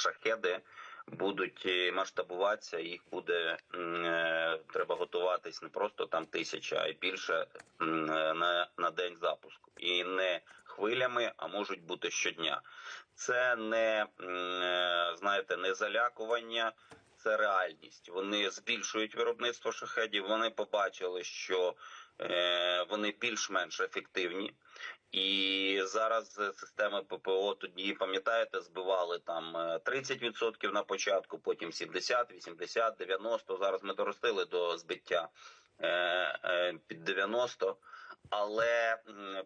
шахеди будуть е, масштабуватися, їх буде е, треба готуватись не просто там тисяча, а й більше е, на, на день запуску. І не хвилями, а можуть бути щодня. Це не знаєте, не залякування. Це реальність. Вони збільшують виробництво шахедів. Вони побачили, що е, вони більш-менш ефективні. І зараз е, системи ППО тоді пам'ятаєте, збивали там е, 30% на початку, потім 70, 80, 90. Зараз ми доростили до збиття е, е, під 90. Але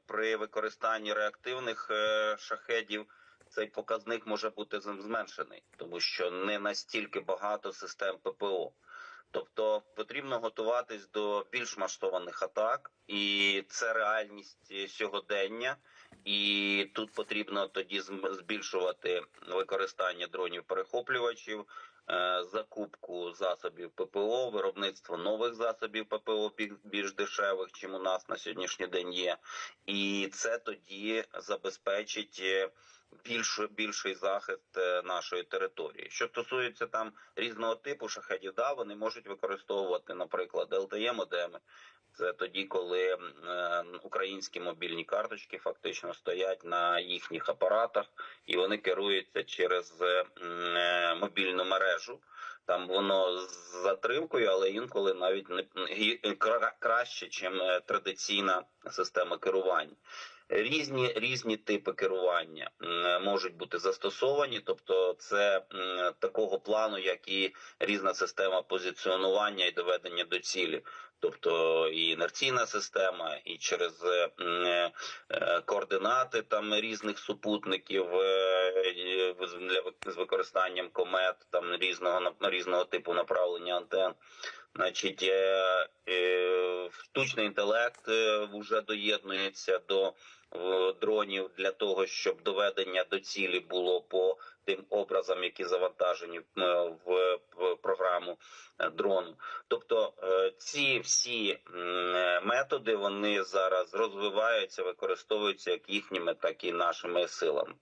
при використанні реактивних е, шахедів цей показник може бути зменшений, тому що не настільки багато систем ППО. Тобто потрібно готуватись до більш масштованих атак, і це реальність сьогодення. І тут потрібно тоді збільшувати використання дронів перехоплювачів, е, закупку засобів ППО, виробництво нових засобів ППО бі- більш дешевих, чим у нас на сьогоднішній день є. І це тоді забезпечить е, більш, більший захист е, нашої території. Що стосується там різного типу шахедів, да, вони можуть використовувати, наприклад, ЛТЕ модеми. Це тоді, коли е, українські мобільні карточки фактично стоять на їхніх апаратах, і вони керуються через е, е, мобільну мережу. Там воно з затримкою, але інколи навіть не кра- краще, ніж традиційна система керування. Різні різні типи керування можуть бути застосовані, тобто це такого плану, як і різна система позиціонування і доведення до цілі, тобто і інерційна система, і через е, е, координати там різних супутників е, для з використанням комет там різного різного типу направлення антен. Значить, штучний інтелект е, вже доєднується до е, дронів для того, щоб доведення до цілі було по тим образам, які завантажені е, в, в програму е, дрону. Тобто е, ці всі е, методи вони зараз розвиваються, використовуються як їхніми, так і нашими силами.